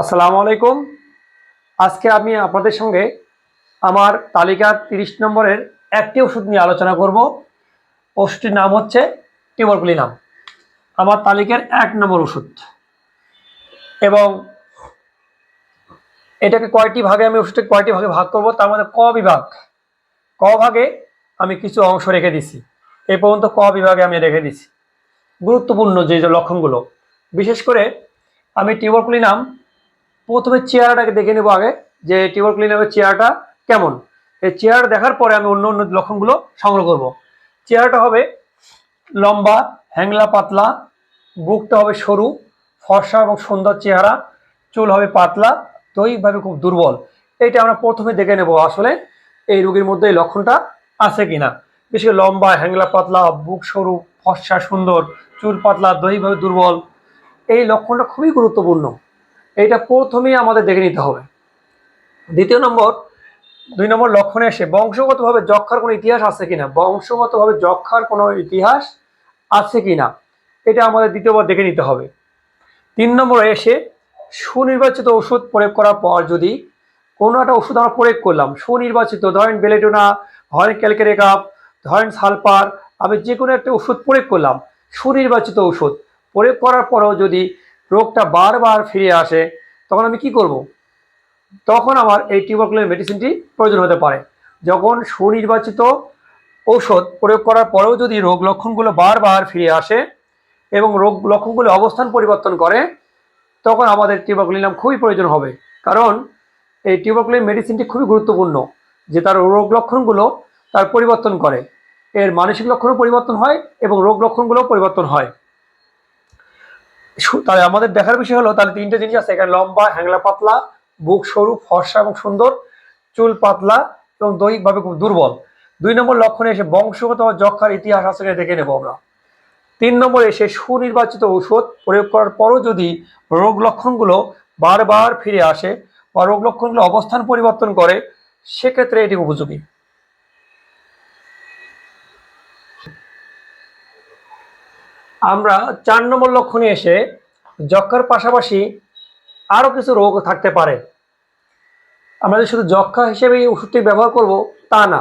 আসসালামু আলাইকুম। আজকে আমি আপনাদের সঙ্গে আমার তালিকার তিরিশ নম্বরের একটি ওষুধ নিয়ে আলোচনা করব। ওষুধটির নাম হচ্ছে টিউবারকুলিনাম আমার তালিকার এক নম্বর ওষুধ। এবং এটাকে কয়টি ভাগে আমি ওষুধটাকে কয়টি ভাগে ভাগ করব? তার মধ্যে ক বিভাগ। ক ভাগে আমি কিছু অংশ রেখে দিছি। এই পর্যন্ত ক বিভাগে আমি রেখে দিছি। গুরুত্বপূর্ণ যে লক্ষণগুলো। বিশেষ করে আমি টিউবারকুলিনাম প্রথমে চেয়ারটাকে দেখে নেব আগে, যে টিউবারকুলিনামের চেয়ারটা কেমন। এই চেয়ার দেখার পরে আমি অন্য অন্য লক্ষণগুলো সংগ্রহ করব। চেয়ারটা হবে লম্বা, হ্যাংলা পাতলা, বুকটা হবে সরু, ফর্সা এবং সুন্দর চেহারা, চুল হবে পাতলা, দৈহিকভাবে খুব দুর্বল। এইটা আমরা প্রথমে দেখে নেব আসলে এই রোগীর মধ্যে এই লক্ষণটা আছে কিনা। বিশেষ করে লম্বা, হ্যাংলা পাতলা, বুক সরু, ফর্সা, সুন্দর, চুল পাতলা, দৈহিকভাবে দুর্বল, এই লক্ষণটা খুবই গুরুত্বপূর্ণ। এইটা প্রথমেই আমাদের দেখে নিতে হবে। দ্বিতীয় নম্বর, দুই নম্বর লক্ষণে এসে বংশগতভাবে যক্ষার কোনো ইতিহাস আছে কিনা? বংশগতভাবে যক্ষার কোনো ইতিহাস আছে কিনা? এটা আমাদের দ্বিতীয়বার দেখে নিতে হবে। তিন নম্বরে এসে সুনির্বাচিত ওষুধ প্রয়োগ করার পর যদি কোনো একটা ওষুধ আমরা প্রয়োগ করলাম, সুনির্বাচিত, ধরেন বেলেডোনা ধরেন ক্যালকেরেকাপ, ধরেন সালপার আমি যে কোনো একটা ওষুধ প্রয়োগ করলাম, সুনির্বাচিত ওষুধ প্রয়োগ করার পরেও যদি রোগটা বারবার ফিরে আসে, তখন আমি কি করব। তখন আমার এই টিউবারকুলার মেডিসিনটি প্রয়োজন হতে পারে। যখন সুনির্বাচিত ঔষধ প্রয়োগ করার পরেও যদি রোগ লক্ষণগুলো বারবার ফিরে আসে এবং রোগ লক্ষণগুলো অবস্থান পরিবর্তন করে, তখন আমাদের টিউবারকুলিনাম খুবই প্রয়োজন হবে। কারণ এই টিউবারকুলিন মেডিসিনটি খুবই গুরুত্বপূর্ণ যে তার রোগ লক্ষণগুলো তার পরিবর্তন করে। এর মানসিক লক্ষণও পরিবর্তন হয় এবং রোগ লক্ষণগুলোও পরিবর্তন হয়। তাহলে আমাদের দেখার বিষয় হলো, তাহলে তিনটে জিনিস আছে। এখানে লম্বা, হ্যাংলা পাতলা, বুক সরু, ফর্সা এবং সুন্দর, চুল পাতলা এবং দৈহিকভাবে খুব দুর্বল। দুই নম্বর লক্ষণে এসে বংশগত যক্ষার ইতিহাস আছে দেখে নেব আমরা। তিন নম্বরে এসে সুনির্বাচিত ঔষধ প্রয়োগ করার পরও যদি রোগ লক্ষণগুলো বারবার ফিরে আসে বা রোগ লক্ষণগুলো অবস্থান পরিবর্তন করে, সেক্ষেত্রে এটি উপযোগী। আমরা চার নম্বর লক্ষণে এসে যক্ষার পাশাপাশি আরও কিছু রোগ থাকতে পারে। আমরা যে শুধু যক্ষা হিসেবে এই ওষুধটি ব্যবহার করব, তা না।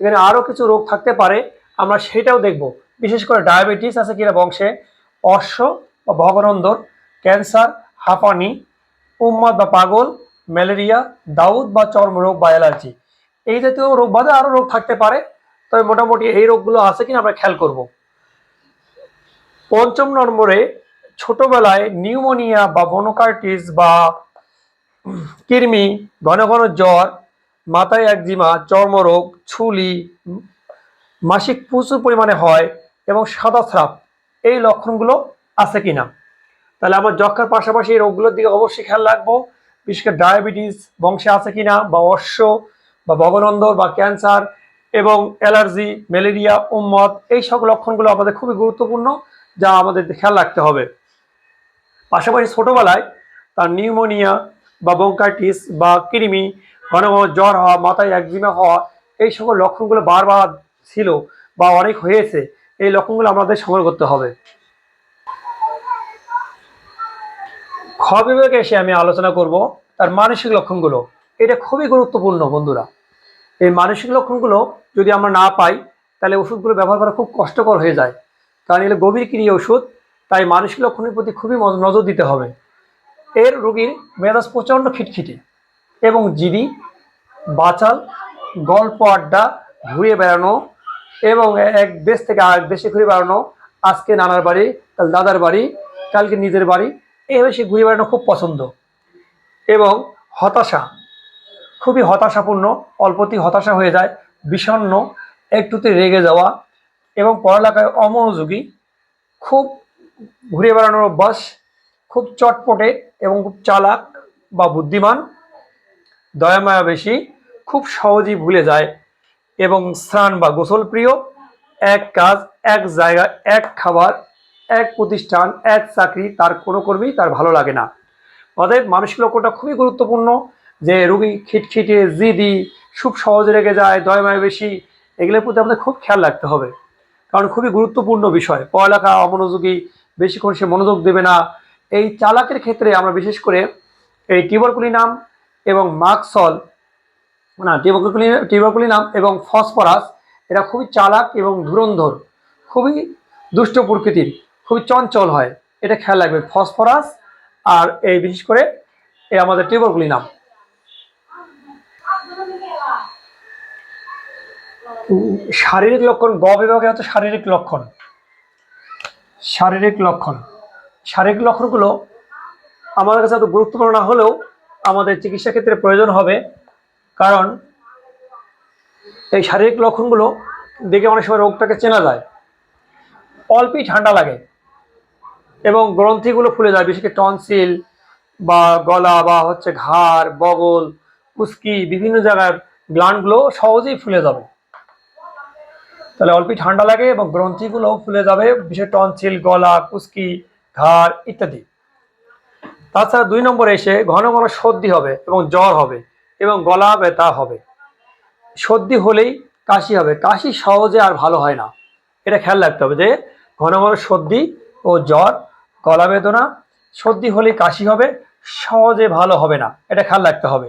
এখানে আরও কিছু রোগ থাকতে পারে, আমরা সেটাও দেখব। বিশেষ করে ডায়াবেটিস আছে কিনা বংশে, অশ্ব বা ভগনন্দর, ক্যান্সার, হাঁপানি, উম্মাদ বা পাগল, ম্যালেরিয়া, দাউদ বা চর্মরোগ বা অ্যালার্জি। এই জাতীয় রোগ বাদে আরও রোগ থাকতে পারে, তবে মোটামুটি এই রোগগুলো আছে কিনা আমরা খেয়াল করব। পঞ্চম নম্বরে ছোটবেলায় নিউমোনিয়া বা বনোকার্টিস বা কৃমি, ঘন ঘন জ্বর, মাথায় একজিমা, চর্মরোগ, ছুলি, মাসিক প্রচুর পরিমাণে হয় এবং সাদা স্রাব, এই লক্ষণগুলো আছে কি না তাহলে আমার যক্ষার পাশাপাশি এই রোগগুলোর দিকে অবশ্যই খেয়াল রাখব, বিশেষ করে ডায়াবেটিস বংশে আছে কি না বা অশ্ব বা ভগনন্দর বা ক্যান্সার এবং অ্যালার্জি, ম্যালেরিয়া, উম্মত, এই সব লক্ষণগুলো আমাদের খুবই গুরুত্বপূর্ণ যা আমাদের খেয়াল রাখতে হবে। পাশাপাশি ছোটবেলায় তার নিউমোনিয়া বা বঙ্কাইটিস বা কৃমি ঘন ঘন জ্বর হওয়া, মাথায় একজিমা হওয়া, এই সকল লক্ষণগুলো বারবার ছিল বা অনেক হয়েছে, এই লক্ষণগুলো আমাদের সংগ্রহ করতে হবে। খ বিভাগে এসে আমি আলোচনা করব তার মানসিক লক্ষণগুলো। এটা খুবই গুরুত্বপূর্ণ বন্ধুরা। এই মানসিক লক্ষণগুলো যদি আমরা না পাই, তাহলে ওষুধগুলো ব্যবহার করা খুব কষ্টকর হয়ে যায়। কারণ এগুলো গভীর ক্রিয়া ওষুধ তাই মানসিক লক্ষণের প্রতি খুবই নজর দিতে হবে। এর রোগীর মেজাজ প্রচণ্ড খিটখিটে এবং জিডি বাচাল, গল্প আড্ডা, ঘুরে বেড়ানো এবং এক দেশ থেকে আরেক দেশে ঘুরে বেড়ানো, আজকে নানার বাড়ি, কাল দাদার বাড়ি, কালকে নিজের বাড়ি এইভাবে সে ঘুরে বেড়ানো খুব পছন্দ। এবং হতাশা, খুবই হতাশাপূর্ণ, অল্পতেই হতাশা হয়ে যায়, বিষণ্ণ, একটুতে রেগে যাওয়া এবং পড়ালেখায় অমনোযোগী, খুব ঘুরে বেড়ানোর অভ্যাস খুব চটপটে এবং খুব চালাক বা বুদ্ধিমান, দয়ামায়া বেশি, খুব সহজেই ভুলে যায় এবং স্নান বা গোসল প্রিয় এক কাজ, এক জায়গা এক খাবার, এক প্রতিষ্ঠান, এক চাকরি তার কোনো কর্মী তার ভালো লাগে না। অতএব মানসিক লক্ষ্যটা খুবই গুরুত্বপূর্ণ যে রুগী খিটখিটে, জিদি, খুব সহজে রেগে যায়, দয়ামায় বেশি, এগুলোর প্রতি আমাদের খুব খেয়াল রাখতে হবে। কারণ খুবই গুরুত্বপূর্ণ বিষয়। পড়ালেখা, অমনোযোগী বেশিক্ষণ সে মনোযোগ দেবে না। এই চালাকের ক্ষেত্রে আমরা বিশেষ করে এই টিউবারকুলিনাম এবং মাকসল না টিউবারকুলি টিউবারকুলিনাম এবং ফসফরাস এরা খুবই চালাক এবং ধুরন্ধর খুবই দুষ্ট প্রকৃতির খুবই চঞ্চল হয়। এটা খেয়াল রাখবে ফসফরাস আর এই বিশেষ করে এই আমাদের টিউবারকুলিনাম উম, শারীরিক লক্ষণ গ বিভাগে হচ্ছে শারীরিক লক্ষণ। শারীরিক লক্ষণ। শারীরিক লক্ষণগুলো আমাদের কাছে এত গুরুত্বপূর্ণ না হলেও আমাদের চিকিৎসা ক্ষেত্রে প্রয়োজন হবে, কারণ এই শারীরিক লক্ষণগুলো দেখে অনেক সময় রোগটাকে চেনা যায়। অল্পই ঠান্ডা লাগে এবং গ্রন্থিগুলো ফুলে যায়, বিশেষ করে টনসিল বা গলা বা হচ্ছে ঘাড়, বগল কুস্কি বিভিন্ন জায়গার গ্ল্যান্ডগুলো সহজেই ফুলে যাবে। তাহলে অল্পই ঠান্ডা লাগে এবং গ্রন্থিগুলো ফুলে যাবে, বিশেষ টনসিল, গলা, কুস্কি, ঘাড় ইত্যাদি। তাছাড়া দুই নম্বরে এসে ঘন ঘন সর্দি হবে এবং জ্বর হবে এবং গলা ব্যথা হবে। সর্দি হলেই কাশি হবে। কাশি সহজে আর ভালো হয় না। এটা খেয়াল রাখতে হবে যে ঘন ঘন সর্দি ও জ্বর, গলা বেদনা, সর্দি হলেই কাশি হবে, সহজে ভালো হবে না। এটা খেয়াল রাখতে হবে।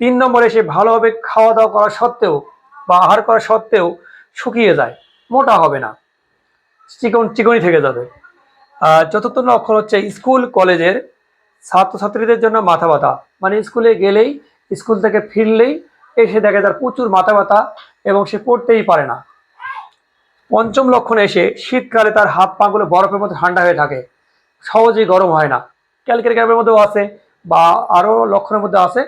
তিন নম্বরে এসে ভালোভাবে খাওয়া দাওয়া করা সত্ত্বেও বা আহার করা সত্ত্বেও শুকিয়ে যায়, মোটা হবে না। চিকন চিকনি থেকে যাবে। চতুর্থ লক্ষণ হচ্ছে স্কুল, কলেজের ছাত্রছাত্রীদের জন্য মাথা ব্যথা। মানে স্কুলে গেলেই, স্কুল থেকে ফিরলেই এসে দেখে তার প্রচুর মাথা ব্যথা এবং সে পড়তেই পারে না। পঞ্চম লক্ষণ এসে শীতকালে তার হাত পাগুলো বরফের মধ্যে ঠান্ডা হয়ে থাকে। সহজেই গরম হয় না। ক্যালকের ক্যাপের মধ্যেও আছে বা আরও লক্ষণের মধ্যে আছে।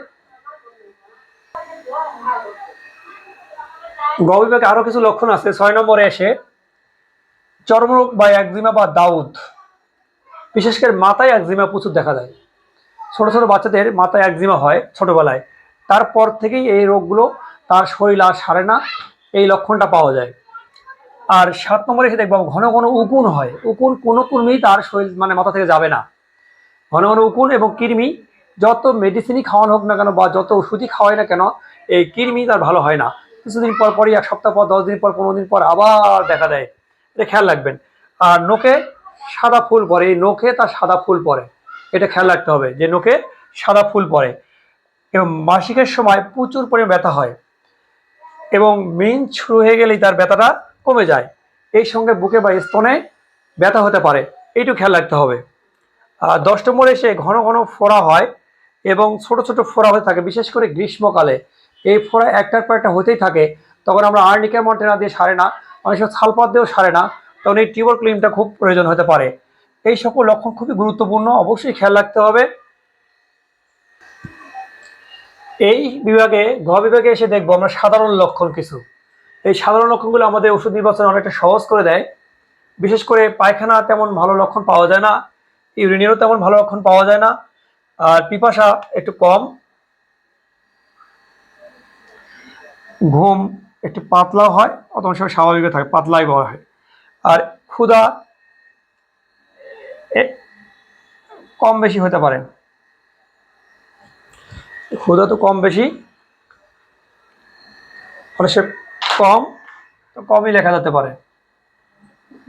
গবিভাগে আরও কিছু লক্ষণ আছে। ছয় নম্বরে এসে চর্মরোগ বা একজিমা বা দাউদ। বিশেষ করে মাথায় একজিমা প্রচুর দেখা যায়। ছোট ছোট বাচ্চাদের মাথায় একজিমা হয় ছোটবেলায়। তারপর থেকেই এই রোগগুলো তার শরীর আর সারে না, এই লক্ষণটা পাওয়া যায়। আর সাত নম্বরে এসে দেখব, ঘন ঘন উকুন হয়। উকুন কোনো কর্মী তার শরীর মানে মাথা থেকে যাবে না। ঘন ঘন উকুন এবং কৃমি যত মেডিসিনই খাওয়ানো হোক না কেন বা যত ওষুধই খাওয়াই না কেন, এই কৃমি তার ভালো হয় না। কিছুদিন পর পরই, এক সপ্তাহ পর, দশ দিন পর, পনেরো দিন পর আবার দেখা দেয়। এটা খেয়াল রাখবেন। আর নোকে সাদা ফুল পরে, এই নোকে তার সাদা ফুল পরে। এটা খেয়াল রাখতে হবে যে নোকে সাদা ফুল পরে। এবং মাসিকের সময় প্রচুর পরিমাণে ব্যথা হয়। এবং মিন শুরু হয়ে গেলেই তার ব্যথাটা কমে যায়। এই সঙ্গে বুকে বা স্তনে ব্যথা হতে পারে। এইটু খেয়াল রাখতে হবে। দশ নম্বরে এসে ঘন ঘন ফোড়া হয় এবং ছোট ছোট ফোড়া হয়ে থাকে, বিশেষ করে গ্রীষ্মকালে। এই ফোড়া একটার পর একটা হতেই থাকে। তখন আমরা আর্নিকা মন্টেনা দিয়ে সারে না, অনেক সময় সালপাত দিয়েও সারে না, তখন এই টিউবার ক্লিনটা খুব প্রয়োজন হতে পারে। এই সকল লক্ষণ খুবই গুরুত্বপূর্ণ, অবশ্যই খেয়াল রাখতে হবে। এই বিভাগে, ঘ বিভাগে এসে দেখব আমরা সাধারণ লক্ষণ কিছু। এই সাধারণ লক্ষণগুলো আমাদের ওষুধ নির্বাচন অনেকটা সহজ করে দেয়। বিশেষ করে পায়খানা তেমন ভালো লক্ষণ পাওয়া যায় না, ইউরিনেরও তেমন ভালো লক্ষণ পাওয়া যায় না, আর পিপাসা একটু কম ঘুম একটু পাতলাও হয় অত সময় স্বাভাবিক থাকে, পাতলাই বলা হয়। আর ক্ষুধা কম বেশি হতে পারে। ক্ষুধা তো কম বেশি অনেক সে কম, তো কমই লেখা যেতে পারে।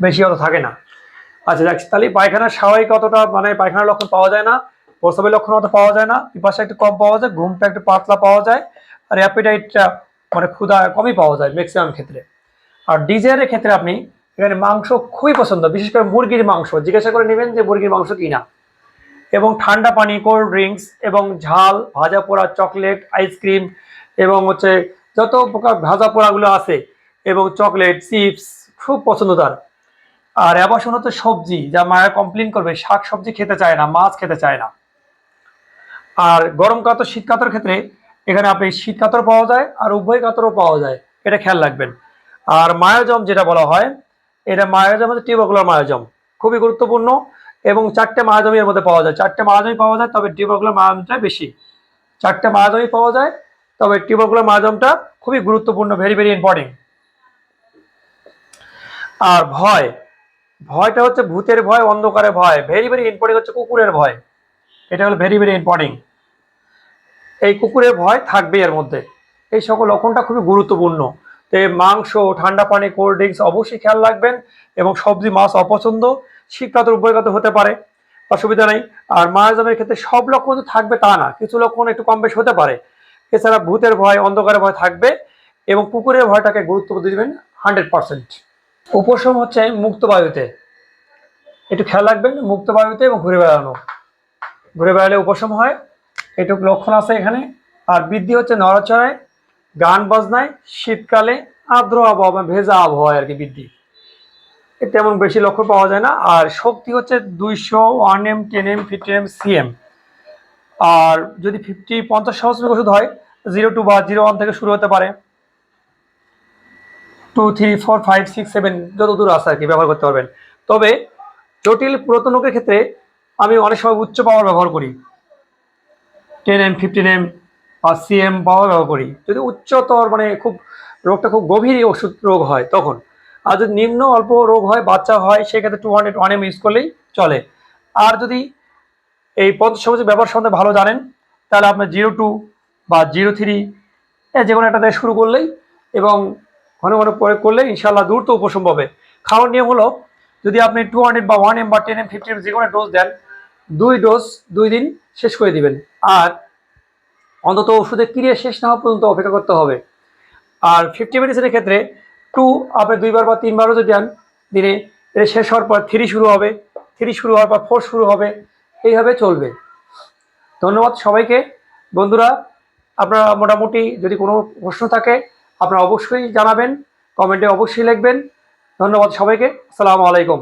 বেশি অত থাকে না। আচ্ছা যাক তাহলে পায়খানার স্বাভাবিক অতটা মানে পায়খানার লক্ষণ পাওয়া যায় না প্রসবের লক্ষণ অত পাওয়া যায় না। পিপাসা একটু কম পাওয়া যায়, ঘুমটা একটু পাতলা পাওয়া যায়, আর অ্যাপিটাইটটা মানে ক্ষুধা কমই পাওয়া যায় ম্যাক্সিমাম ক্ষেত্রে। আর ডিজায়ারের ক্ষেত্রে আপনি এখানে মাংস খুবই পছন্দ, বিশেষ করে মুরগির মাংস। জিজ্ঞাসা করে নেবেন যে মুরগির মাংস কিনা। এবং ঠান্ডা পানি কোল্ড ড্রিঙ্কস এবং ঝাল, ভাজা পোড়া চকলেট আইসক্রিম এবং হচ্ছে যত প্রকার ভাজা পোড়াগুলো আছে এবং চকলেট চিপস খুব পছন্দ তার। আর অ্যাবাসন হচ্ছে সবজি, যা মায়া কমপ্লেন করবে, শাক সবজি খেতে চায় না, মাছ খেতে চায় না। আর গরম কাতর শীত কাতর ক্ষেত্রে এখানে আপনি শীত কাতর পাওয়া যায় আর উভয় কাতরও পাওয়া যায়। এটা খেয়াল রাখবেন। আর মায়োজম যেটা বলা হয়, এটা মায়োজম হচ্ছে টিউবাকুলার মায়োজম। খুবই গুরুত্বপূর্ণ এবং চারটে মায়াজমি এর মধ্যে পাওয়া যায়। চারটে মায়াজমি পাওয়া যায়, তবে টিউবাকুলার মায়াজমটা বেশি। চারটে মায়াজমি পাওয়া যায়, তবে টিউবাকুলার মায়াজমটা খুবই গুরুত্বপূর্ণ ভেরি ভেরি ইম্পর্টেন্ট আর ভয়। ভয়টা হচ্ছে ভূতের ভয় অন্ধকারের ভয়। ভেরি ভেরি ইম্পর্টেন্ট হচ্ছে কুকুরের ভয়। এটা হলো ভেরি ভেরি ইম্পর্টেন্ট এই কুকুরের ভয় থাকবে এর মধ্যে। এই সকল লক্ষণটা খুবই গুরুত্বপূর্ণ। তো মাংস, ঠান্ডা পানি, কোল্ড ড্রিঙ্কস অবশ্যই খেয়াল রাখবেন এবং সবজি, মাছ অপছন্দ শীতকাতর উভয়গত হতে পারে, অসুবিধা নেই। আর মায়াজামের ক্ষেত্রে সব লক্ষণ তো থাকবে তা না, কিছু লক্ষণ একটু কম বেশ হতে পারে। এছাড়া ভূতের ভয়, অন্ধকারের ভয় থাকবে এবং কুকুরের ভয়টাকে গুরুত্ব দিবেন হান্ড্রেড পার্সেন্ট। উপশম হচ্ছে মুক্ত বায়ুতে। একটু খেয়াল রাখবেন মুক্ত বায়ুতে এবং ঘুরে বেড়ানো। ঘুরে বেড়ালে উপশম হয় এটুকু লক্ষণ আছে এখানে। আর বৃদ্ধি হচ্ছে নড়াচড়ায় গান বাজনায়, শীতকালে আর্দ্র আবহাওয়া ভেজা আবহাওয়া আর কি বৃদ্ধি। তেমন বেশি লক্ষ্য পাওয়া যায় না। আর শক্তি হচ্ছে দুইশো, one M, ten M fifteen M CM আর যদি ফিফটি, পঞ্চাশ সহস্র ওষুধ হয়, জিরো টু বা জিরো ওয়ান থেকে শুরু হতে পারে। Two, three, four, five, six, seven, যত দূর আছে আর কি ব্যবহার করতে পারবেন। তবে জটিল পুরাতন রোগের ক্ষেত্রে আমি অনেক সময় উচ্চ পাওয়ার ব্যবহার করি। টেন এম ফিফটিন এম বা সিএম পাওয়ার ব্যবহার করি। যদি উচ্চতর মানে খুব রোগটা খুব গভীর ওষুধ রোগ হয় তখন। আর যদি নিম্ন অল্প রোগ হয়, বাচ্চা হয়, সেক্ষেত্রে two hundred one M use করলেই চলে। আর যদি এই পঞ্চাশ সবুজ ব্যবহার সম্বন্ধে ভালো জানেন, তাহলে আপনার জিরো টু বা জিরো থ্রি যে কোনো একটা দিয়ে শুরু করলেই এবং ঘন ঘন প্রয়োগ করলে ইনশাল্লাহ দ্রুত উপশম হবে খাওয়ার নিয়ম হলো, যদি আপনি টু হান্ড্রেড বা ওয়ান এম বা টেন এম ফিফটিন এম যে কোনো ডোজ দেন, দুই ডোজ দুই দিন শেষ করে দিবেন। আর অন্তত ওষুধের ক্রিয়া শেষ না হওয়া পর্যন্ত অপেক্ষা করতে হবে। আর ফিফটি মেডিসিনের ক্ষেত্রে টু আপনি দুইবার বা তিনবারও যদি দেন, দিনে এটা শেষ হওয়ার পর থ্রি শুরু হবে থ্রি শুরু হওয়ার পর ফোর শুরু হবে, এইভাবে চলবে। ধন্যবাদ সবাইকে। বন্ধুরা, আপনারা মোটামুটি যদি কোনো প্রশ্ন থাকে, আপনারা অবশ্যই জানাবেন, কমেন্টে অবশ্যই লিখবেন। ধন্যবাদ সবাইকে। আসসালামু আলাইকুম।